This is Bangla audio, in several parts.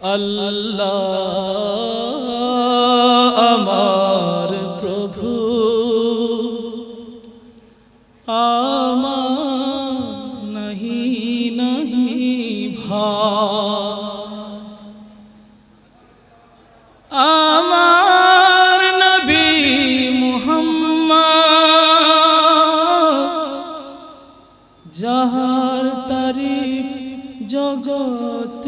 আল্লাহ আমার প্রভু। আমা নাহি নাহি ভা আমার নবী মুহাম্মদ যাহার তারিফ জগত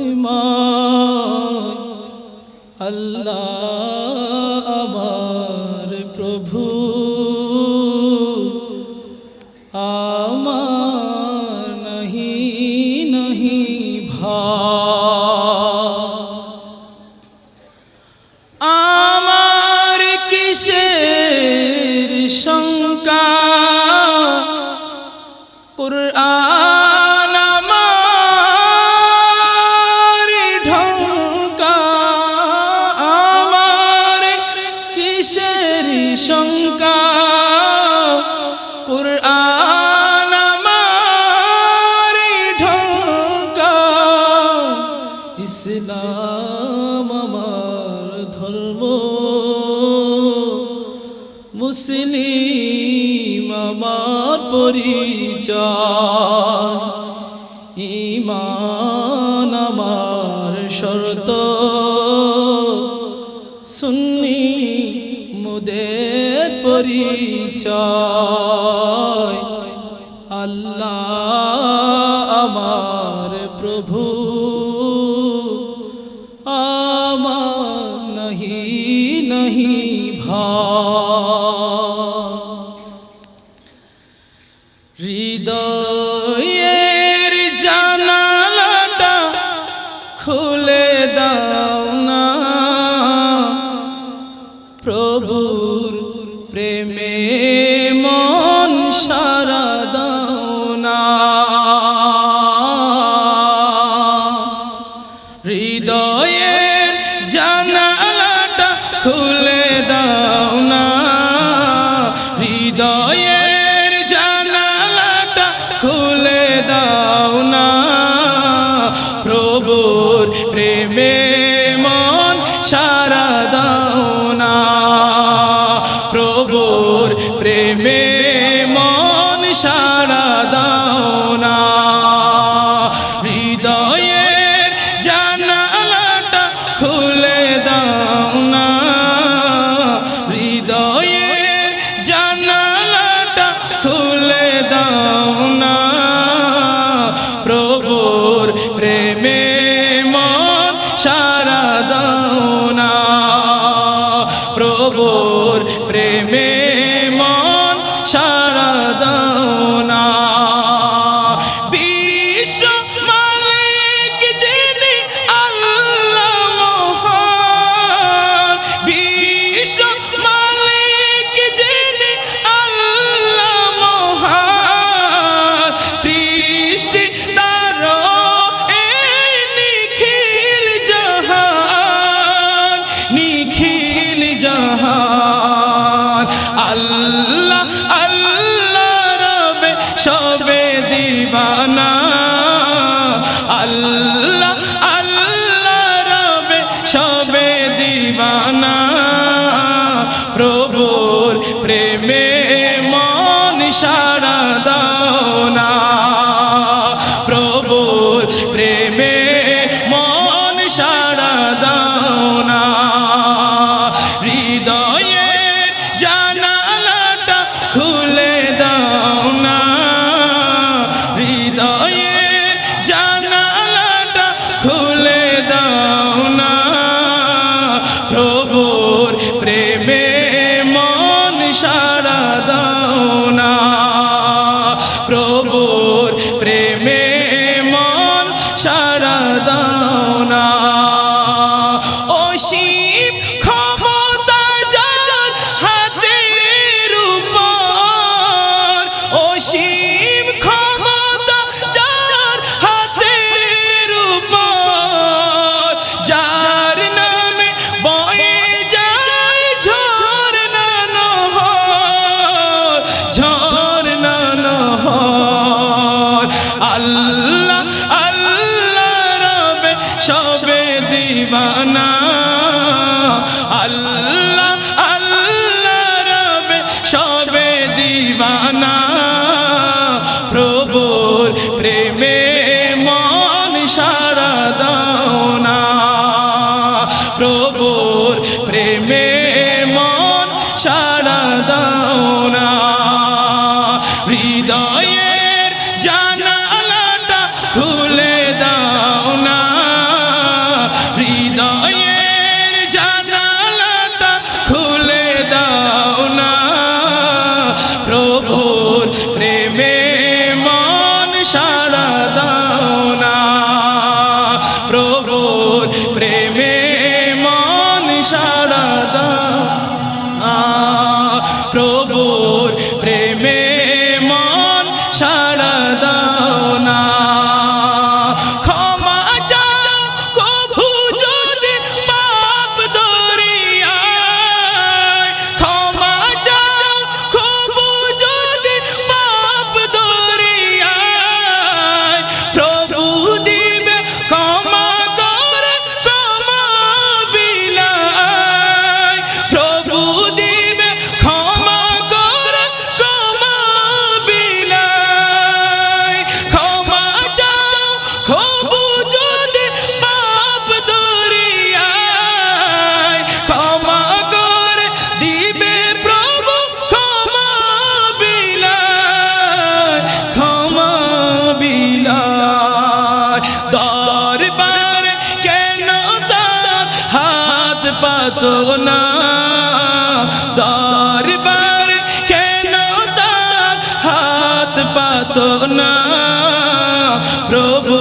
阿拉。ইসলাম আমার ধর্ম। মুসলিম আমার পরিচয়। ইমান আমার শর্ত। সুন্নি মুদের পরিচয়। नहीं হৃদয়ের জানালাটা খুলে দাও প্রভুর প্রেমে de. আল্লাহ আল্লাহ রবে সবে দিবানা। প্রভুর প্রেমে মন সারা দাওনা প্রভুর প্রেমে মন সারা সারাদা દીવાના পাতো না দরবার কেন তার হাত পাতো না প্রভু